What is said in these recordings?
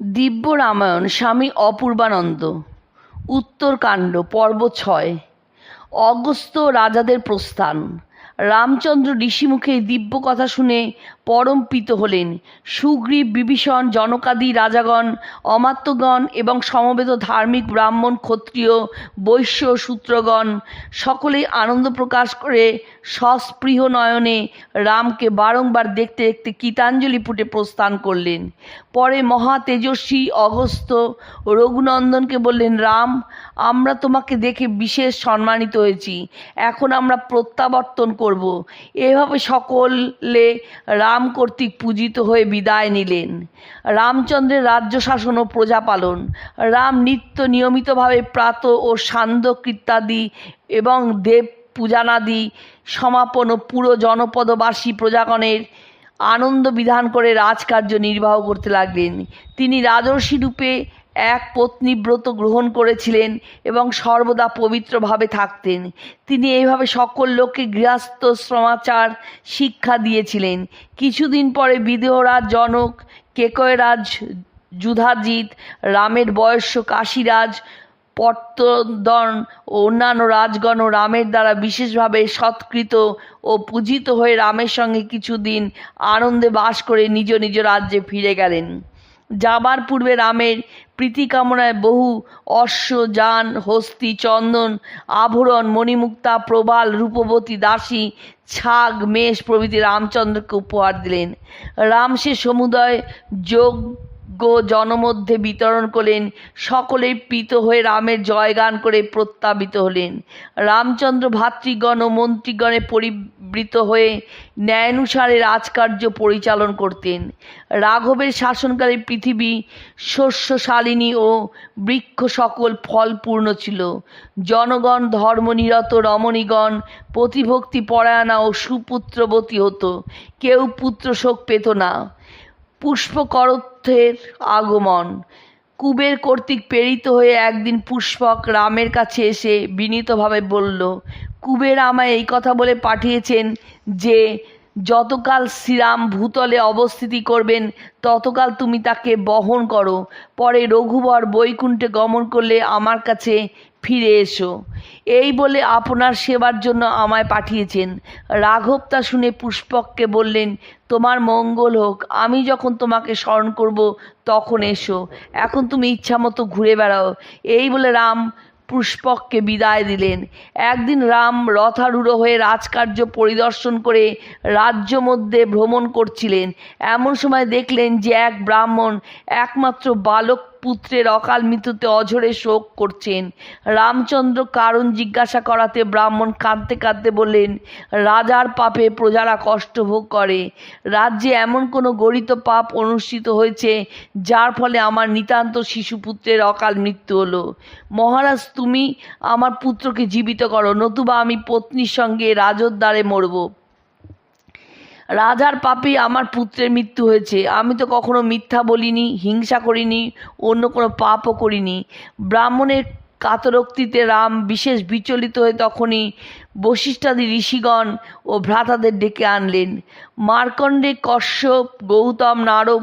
দিব্য রামায়ণ স্বামী অপূর্বানন্দ। উত্তরকাণ্ড পর্ব ছয়। অগস্ত্য রাজাদের প্রস্থান। রামচন্দ্র ঋষিমুখে এই দিব্য কথা শুনে পরম প্রীত হলেন। সুগ্রীব, বিভীষণ, জনকাদি, রাজাগণ, অমাত্যগণ এবং সমবেত ধার্মিক ব্রাহ্মণ, ক্ষত্রিয়, বৈশ্য, সূত্রগণ সকলেই আনন্দ প্রকাশ করে সস্পৃহ নয়নে রামকে বারংবার দেখতে দেখতে গীতাঞ্জলি পুটে প্রস্থান করলেন। পরে মহা তেজস্বী অগস্ত্য রঘুনন্দনকে বললেন, রাম, আমরা তোমাকে দেখে বিশেষ সম্মানিত হয়েছি। এখন আমরা প্রত্যাবর্তন করব। এভাবে সকলে রাম কর্তৃক পূজিত হয়ে বিদায় নিলেন। রামচন্দ্রের রাজ্য শাসন ও প্রজা পালন, রাম নিত্য নিয়মিতভাবে প্রাত ও সান্ধ্য কৃত্যাদি এবং দেব পূজানাদি, সমাপন ও পুরো জনপদবাসী প্রজাগণের আনন্দ বিধান করে রাজকার্য নির্বাহ করতে লাগলেন। তিনি রাজর্ষি রূপে এক পত্নীব্রত গ্রহণ করেছিলেন এবং সর্বদা পবিত্রভাবে থাকতেন। তিনি এইভাবে সকল লোককে গৃহস্থ শ্রমাচার শিক্ষা দিয়েছিলেন। কিছুদিন পরে বিদেহরাজ জনক কেকয়রাজ, যুধাজিৎ, রামের বয়স্য কাশীরাজ, পট্টদন ও অন্যান্য রাজগণ রামের দ্বারা বিশেষভাবে সৎকৃত ও পূজিত হয়ে রামের সঙ্গে কিছুদিন আনন্দে বাস করে নিজ নিজ রাজ্যে ফিরে গেলেন। যাবার পূর্বে রামের প্রীতি কামনায় বহু অশ্ব, যান, হস্তি, চন্দন, আভরণ, মণিমুক্তা, প্রবাল, রূপবতী, দাসী, ছাগ, মেষ প্রভৃতি রামচন্দ্রকে উপহার দিলেন। রাম সে সমুদয় যোগ জনমধ্যে বিতরণ করলেন। সকলেই প্রীত হয়ে রামের জয়গান করে প্রত্যাবিত হলেন। রামচন্দ্র ভাতৃগণ ও মন্ত্রীগণে পরিবৃত হয়ে ন্যায়ানুসারে রাজকার্য পরিচালন করতেন। রাঘবের শাসনকালে পৃথিবী শস্যশালিনী ও বৃক্ষ সকল ফলপূর্ণ ছিল। জনগণ, ধর্মনিরত রমণীগণ প্রতিভক্তি পরায়ণা ও সুপুত্রবতী হতো। কেউ পুত্র শোক পেত না। পুষ্পকরত্বের আগমন। কুবের কর্তৃক প্রেরিত হয়ে একদিন পুষ্পক রামের কাছে এসে বিনীতভাবে বলল, কুবের আমায় এই কথা বলে পাঠিয়েছেন যে, যতকাল শ্রীরাম ভূতলে অবস্থিতি করবেন, ততকাল তুমি তাকে বহন করো। পরে রঘুবর বৈকুণ্ঠে গমন করলে আমার কাছে ফিরে এসো। এই বলে আপনার সেবার জন্য আমায় পাঠিয়েছেন। রাঘব তা শুনে পুষ্পককে বললেন, তোমার মঙ্গল হোক, আমি যখন তোমাকে স্মরণ করব, তখন এসো। এখন তুমি ইচ্ছা মতো ঘুরে বেড়াও। এই বলে রাম পুষ্পককে বিদায় দিলেন। একদিন রাম রথারূঢ় হয়ে রাজকার্য পরিদর্শন করে রাজ্য মধ্যে ভ্রমণ করছিলেন। এমন সময় দেখলেন যে এক ব্রাহ্মণ, একমাত্র বালক পুত্রের অকাল মৃত্যুতে অঝরে শোক করছেন। রামচন্দ্র কারণ জিজ্ঞাসা করাতে ব্রাহ্মণ কাঁদতে কাঁদতে বললেন, রাজার পাপে প্রজারা কষ্ট ভোগ করে। রাজ্যে এমন কোনো গরিত পাপ অনুষ্ঠিত হয়েছে, যার ফলে আমার নিতান্ত শিশুপুত্রের অকাল মৃত্যু হলো। মহারাজ, তুমি আমার পুত্রকে জীবিত করো, নতুবা আমি পত্নীর সঙ্গে রাজোদ্বারে মরব। রাজার পাপে আমার পুত্রের মৃত্যু হয়েছে। আমি তো কখনো মিথ্যা বলিনি, হিংসা করিনি, অন্য কোনো পাপও করিনি। ব্রাহ্মণের কাতরোক্তিতে রাম বিশেষ বিচলিত হয়ে তখনই বশিষ্ঠাদি ঋষিগণ ও ভ্রাতাদের ডেকে আনলেন। মার্কণ্ডে কশ্যপ, গৌতম নারদ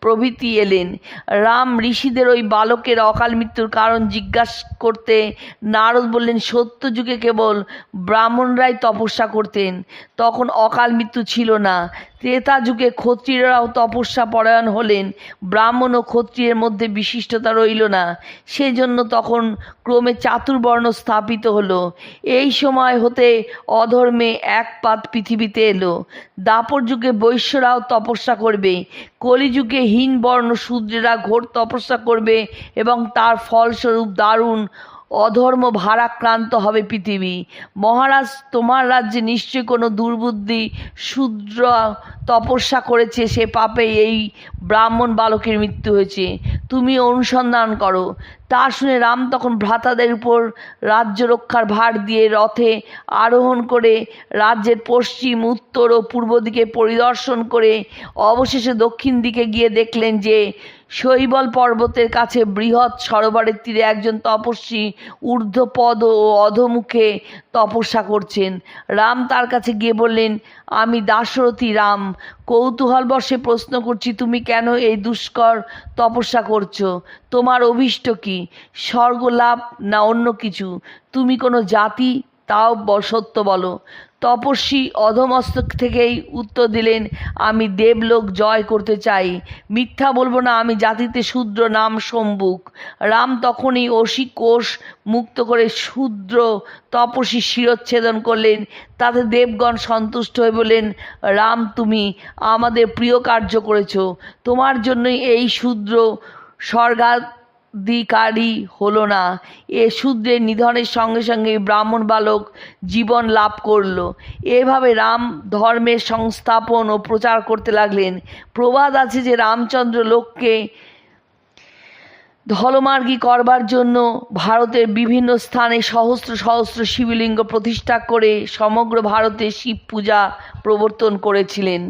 প্রভৃতি এলেন। রাম ঋষিদের ওই বালকের অকাল মৃত্যুর কারণ জিজ্ঞাসা করতে নারদ বললেন সত্য যুগে কেবল ব্রাহ্মণরাই তপস্যা করতেন। তখন অকাল মৃত্যু ছিল না। ত্রেতা যুগে ক্ষত্রিয়রাও তপস্যা পরায়ণ হলেন। ব্রাহ্মণ ও ক্ষত্রিয়ের মধ্যে বিশিষ্টতা রইল না। সেজন্য তখন ক্রমে চাতুর্বর্ণ স্থাপিত হলো। এই সময় হতে অধর্মে এক পাত পৃথিবীতে এলো। দাপর যুগে বৈশ্যরাও তপস্যা করবে। কলিযুগে হীনবর্ণ শূদ্রেরা ঘোর তপস্যা করবে এবং তার ফলস্বরূপ দারুণ অধর্ম ভারাক্রান্ত হবে পৃথিবী। মহারাজ, তোমার রাজ্যে নিশ্চয়ই কোনো দুর্বুদ্ধি শূদ্র তপস্যা করেছে, সে পাপে এই ব্রাহ্মণ বালকের মৃত্যু হয়েছে। তুমি অনুসন্ধান করো। তা শুনে রাম তখন ভ্রাতাদের উপর রাজ্য রক্ষার ভার দিয়ে রথে আরোহণ করে রাজ্যের পশ্চিম, উত্তর ও পূর্ব দিকে পরিদর্শন করে অবশেষে দক্ষিণ দিকে গিয়ে দেখলেন যে শৈবল পর্বতের কাছে বৃহৎ সরোবরের তীরে একজন তপস্বী ঊর্ধ্বপদ ও অধমুখে তপস্যা করছেন। রাম তার কাছে গিয়ে বললেন, আমি দাশরথী রাম। কৌতূহলবশে প্রশ্ন করছি, তুমি কেন এই দুষ্কর তপস্যা করছ? তোমার অভীষ্ট কি? স্বর্গলাভ না অন্য কিছু? তুমি কোনো জাতি? তাও সত্য বলো। তপস্বী অধমস্তক থেকেই উত্তর দিলেন, আমি দেবলোক জয় করতে চাই। মিথ্যা বলব না, আমি জাতিতে শূদ্র নাম সম্বুক রাম তখনই অসি কোষ মুক্ত করে শূদ্র তপস্বী শিরচ্ছেদন করলেন। তাতে দেবগণ সন্তুষ্ট হয়ে বললেন, রাম, তুমি আমাদের প্রিয় কার্য করেছ। তোমার জন্যই এই শূদ্র স্বর্গাধিকারী হলো না। এ শূদ্রের নিধনের সঙ্গে সঙ্গে ব্রাহ্মণ বালক জীবন লাভ করল। এভাবে রাম ধর্মের সংস্থাপন ও প্রচার করতে লাগলেন। প্রবাদ আছে যে রামচন্দ্র লোককে ধলমার্গী করবার জন্য ভারতের বিভিন্ন স্থানে সহস্র সহস্র শিবলিঙ্গ প্রতিষ্ঠা করে সমগ্র ভারতে শিব পূজা প্রবর্তন করেছিলেন।